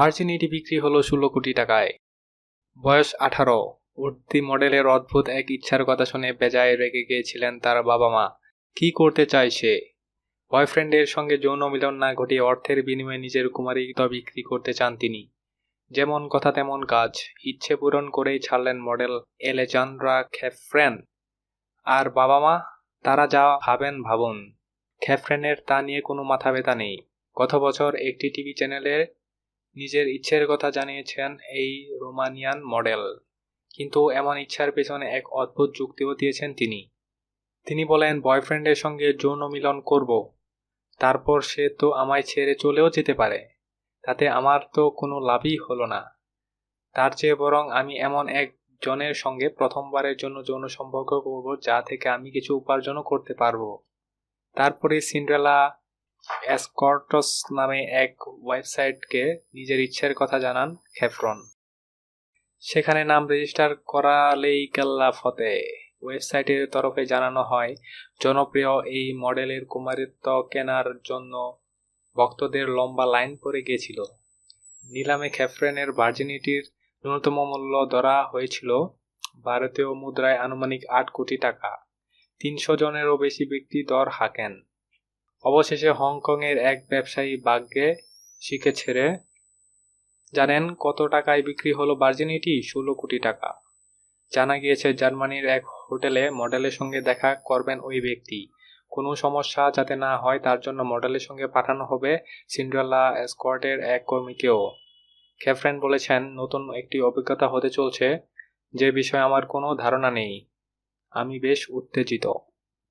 Virginity বিক্রি হলো ষোলো কোটি টাকায়। বয়স আঠারো। উর্দি মডেলের অদ্ভুত এক ইচ্ছার কথা শুনে বেজায় রেগে গিয়েছিলেন তার বাবা মা কি করতে চায় সে? বয়ফ্রেন্ডের সঙ্গে যৌন মিলন না ঘটিয়ে অর্থের বিনিময়ে নিজের কুমারিত্ব বিক্রি করতে চান তিনি। যেমন কথা তেমন কাজ। ইচ্ছে পূরণ করেই ছাড়লেন মডেল এলেজান্ড্রা খ্যাফ্রেন আর বাবা মা তারা যা ভাবেন ভাবুন। খ্যাফ্রেনের তা নিয়ে কোনো মাথা ব্যথা নেই। গত বছর একটি টিভি চ্যানেলে নিজের ইচ্ছের কথা জানিয়েছেন এই রোমানিয়ান মডেল। কিন্তু এমন ইচ্ছার পেছনে এক অদ্ভুত যুক্তিও দিয়েছেন তিনি। তিনি বলেন, বয়ফ্রেন্ডের সঙ্গে যৌন মিলন করব। তারপর সে তো আমায় ছেড়ে চলেও যেতে পারে। তাতে আমার তো কোনো লাভই হলো না। তার চেয়ে বরং আমি এমন এক জনের সঙ্গে প্রথমবারের জন্য যৌন সম্পর্ক করব যা থেকে আমি কিছু উপার্জনও করতে পারব। তারপরে সিন্ড্রেলা অ্যাসকর্টস নামে এক ওয়েবসাইটকে নিজের ইচ্ছের কথা জানান খেফরন সেখানে নাম রেজিস্টার করালেই কেল্লা ফতে। ওয়েবসাইটের তরফে জানানো হয়, জনপ্রিয় এই মডেলের কুমারিত্ব কেনার জন্য ভক্তদের লম্বা লাইন পড়ে গিয়েছিল। নিলামে খ্যাফ্রেনের ভার্জিনিটির ন্যূনতম মূল্য ধরা হয়েছিল ভারতীয় মুদ্রায় আনুমানিক আট কোটি টাকা। তিনশো জনেরও বেশি ব্যক্তি দর হাঁকেন। অবশেষে হংকংয়ের এক ব্যবসায়ী ভাগ্যে শিখে ছেড়ে জানেন কত টাকায় বিক্রি হলো ভার্জিনিটি ষোলো কোটি টাকা। জানা গিয়েছে জার্মানির এক হোটেলে মডেলের সঙ্গে দেখা করবেন ওই ব্যক্তি। কোনো সমস্যা যাতে না হয় তার জন্য মডেলের সঙ্গে পাঠানো হবে সিন্ড্রেলা স্কোয়াডের এক কর্মীকেও। ক্যাফ্রেন বলেছেন, নতুন একটি অভিজ্ঞতা হতে চলছে, যে বিষয়ে আমার কোনো ধারণা নেই। আমি বেশ উত্তেজিত।